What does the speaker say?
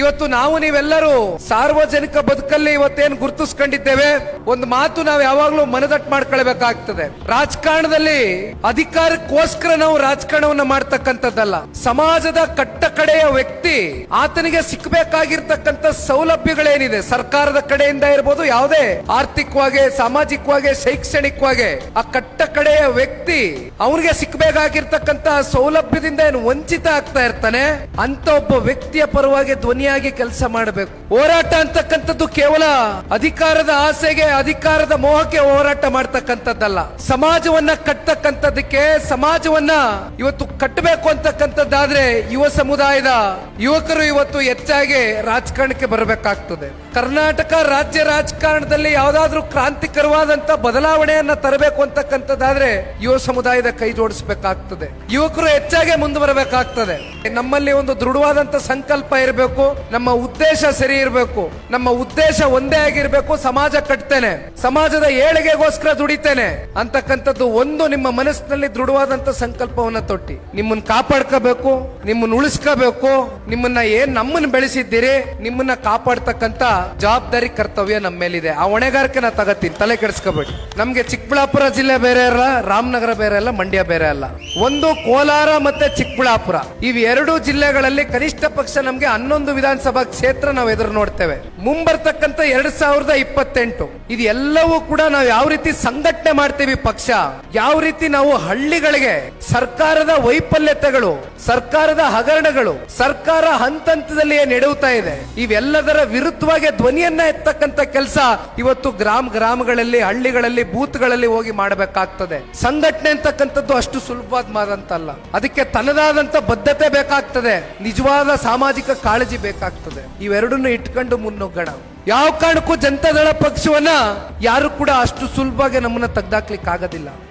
ಇವತ್ತು ನಾವು ನೀವೆಲ್ಲರೂ ಸಾರ್ವಜನಿಕ ಬದುಕಲ್ಲಿ ಇವತ್ತೇನು ಗುರುತಿಸ್ಕೊಂಡಿದ್ದೇವೆ, ಒಂದು ಮಾತು ನಾವು ಯಾವಾಗ್ಲೂ ಮನದಟ್ಟು ಮಾಡ್ಕೊಳ್ಬೇಕಾಗ್ತದೆ. ರಾಜಕಾರಣದಲ್ಲಿ ಅಧಿಕಾರಕ್ಕೋಸ್ಕರ ನಾವು ರಾಜಕಾರಣವನ್ನ ಮಾಡ್ತಕ್ಕಂಥದ್ದಲ್ಲ. ಸಮಾಜದ ಕಟ್ಟ ಕಡೆಯ ವ್ಯಕ್ತಿ ಆತನಿಗೆ ಸಿಕ್ಕಬೇಕಾಗಿರ್ತಕ್ಕಂಥ ಸೌಲಭ್ಯಗಳೇನಿದೆ? ಸರ್ಕಾರದ ಕಡೆಯಿಂದ ಇರ್ಬೋದು, ಯಾವುದೇ ಆರ್ಥಿಕವಾಗಿ, ಸಾಮಾಜಿಕವಾಗಿ, ಶೈಕ್ಷಣಿಕವಾಗಿ, ಆ ಕಟ್ಟ ಕಡೆಯ ವ್ಯಕ್ತಿ ಅವನಿಗೆ ಸಿಕ್ಕಬೇಕಾಗಿರ್ತಕ್ಕಂಥ ಸೌಲಭ್ಯದಿಂದ ಏನು ವಂಚಿತ ಆಗ್ತಾ ಇರ್ತಾನೆ? ಅಂತ ಒಬ್ಬ ವ್ಯಕ್ತಿಯ ಪರವಾಗಿ ಧ್ವನಿಯಾಗಿ ಕೆಲಸ ಮಾಡಬೇಕು. ಹೋರಾಟ ಅಂತಕ್ಕಂಥದ್ದು ಕೇವಲ ಅಧಿಕಾರದ ಆಸೆಗೆ, ಅಧಿಕಾರದ ಮೋಹಕ್ಕೆ ಹೋರಾಟ ಮಾಡ್ತಕ್ಕಂಥದ್ದಲ್ಲ. ಸಮಾಜವನ್ನ ಕಟ್ಟತಕ್ಕಂಥದ್ದಕ್ಕೆ ಸಮಾಜವನ್ನ ಇವತ್ತು ಕಟ್ಟಬೇಕು ಅಂತಕ್ಕಂಥದ್ದಾದ್ರೆ ಯುವ ಸಮುದಾಯದ ಯುವಕರು ಇವತ್ತು ಹೆಚ್ಚಾಗಿ ರಾಜಕಾರಣಕ್ಕೆ ಬರಬೇಕಾಗ್ತದೆ. ಕರ್ನಾಟಕ ರಾಜ್ಯ ರಾಜಕಾರಣದಲ್ಲಿ ಯಾವ್ದಾದ್ರೂ ಕ್ರಾಂತಿಕರವಾದಂತ ಬದಲಾವಣೆಯನ್ನ ತರಬೇಕು ಅಂತಕ್ಕಂಥದ್ದಾದ್ರೆ ಯುವ ಸಮುದಾಯದ ಕೈ ಜೋಡಿಸಬೇಕಾಗ್ತದೆ. ಯುವಕರು ಹೆಚ್ಚಾಗಿ ಮುಂದೆ ಬರಬೇಕಾಗ್ತದೆ. ನಮ್ಮಲ್ಲಿ ಒಂದು ದೃಢವಾದಂತ ಸಂಕಲ್ಪ ಇರಬೇಕು. ನಮ್ಮ ಉದ್ದೇಶ ಸರಿ ಇರಬೇಕು, ನಮ್ಮ ಉದ್ದೇಶ ಒಂದೇ ಆಗಿರ್ಬೇಕು, ಸಮಾಜ ಕಟ್ತೇನೆ, ಸಮಾಜದ ಏಳಿಗೆಗೋಸ್ಕರ ದುಡಿತೇನೆ ಅಂತಕ್ಕಂಥದ್ದು ಒಂದು ನಿಮ್ಮ ಮನಸ್ಸಿನಲ್ಲಿ ದೃಢವಾದಂತ ಸಂಕಲ್ಪವನ್ನ ತೊಟ್ಟಿ. ನಿಮ್ಮನ್ನ ಕಾಪಾಡ್ಕೋಬೇಕು, ನಿಮ್ಮನ್ನ ಉಳಿಸ್ಕೋಬೇಕು, ನಿಮ್ಮನ್ನ ಏನ್ ನಮ್ಮನ್ನ ಬೆಳೆಸಿದ್ದೀರಿ, ನಿಮ್ಮನ್ನ ಕಾಪಾಡ್ತಕ್ಕಂತ ಜವಾಬ್ದಾರಿ, ಕರ್ತವ್ಯ ನಮ್ಮ ಮೇಲಿದೆ. ಆ ಹೊಣೆಗಾರಿಕೆ ನಾ ತಗತ್ತೀನಿ ತಲೆ ಕೆಡಿಸ್ಕೋಬೇಡಿ. ನಮ್ಗೆ ಚಿಕ್ಕಬಳ್ಳಾಪುರ ಜಿಲ್ಲೆ ಬೇರೆ ಅಲ್ಲ, ರಾಮನಗರ ಬೇರೆ ಅಲ್ಲ, ಮಂಡ್ಯ ಬೇರೆ ಅಲ್ಲ. ಒಂದು ಕೋಲಾರ ಮತ್ತೆ ಚಿಕ್ಕಬಳ್ಳಾಪುರ. ಇವ್ ಎರಡು ಜಿಲ್ಲೆಗಳಲ್ಲಿ ಕನಿಷ್ಠ ಪಕ್ಷ ನಮ್ಗೆ ಹನ್ನೊಂದು ವಿಧಾನಸಭಾ ಕ್ಷೇತ್ರ ನಾವು ಎದುರು ನೋಡ್ತೇವೆ. ಮುಂಬರ್ತಕ್ಕಂಥ ಎರಡ್ ಸಾವಿರದ ಇಪ್ಪತ್ತೆಂಟು. ಇದೆಲ್ಲವೂ ಕೂಡ ನಾವು ಯಾವ ರೀತಿ ಸಂಘಟನೆ ಮಾಡ್ತೀವಿ ಪಕ್ಷ, ಯಾವ ರೀತಿ ನಾವು ಹಳ್ಳಿಗಳಿಗೆ ಸರ್ಕಾರದ ವೈಫಲ್ಯತೆಗಳು, ಸರ್ಕಾರದ ಹಗರಣಗಳು, ಸರ್ಕಾರ ಹಂತ ಹಂತದಲ್ಲಿ ನೆಡುತ್ತಾ ಇದೆ. ಇವೆಲ್ಲದರ ವಿರುದ್ಧವಾಗಿ ಧ್ವನಿಯನ್ನ ಎತ್ತಕ್ಕಂತ ಕೆಲಸ ಇವತ್ತು ಗ್ರಾಮ ಗ್ರಾಮಗಳಲ್ಲಿ, ಹಳ್ಳಿಗಳಲ್ಲಿ, ಬೂತ್ಗಳಲ್ಲಿ ಹೋಗಿ ಮಾಡಬೇಕಾಗ್ತದೆ. ಸಂಘಟನೆ ಅಂತಕ್ಕಂಥದ್ದು ಅಷ್ಟು ಸುಲಭವಾದ ಮಾದಂತಲ್ಲ. ಅದಕ್ಕೆ ತನ್ನದಾದಂತ ಬದ್ಧತೆ ಬೇಕಾಗ್ತದೆ. ನಿಜವಾದ ಸಾಮಾಜಿಕ ಕಾಳಜಿ ಬೇಕಾಗ್ತದೆ. ಇವೆರಡನ್ನು ಇಟ್ಕೊಂಡು ಮುನ್ನುಗ್ಗಣ. ಯಾವ ಕಾರಣಕ್ಕೂ ಜನತಾದಳ ಪಕ್ಷವನ್ನ ಯಾರು ಕೂಡ ಅಷ್ಟು ಸುಲಭವಾಗಿ ನಮ್ಮನ್ನ ತೆಗ್ದಾಕ್ಲಿಕ್ಕೆ ಆಗೋದಿಲ್ಲ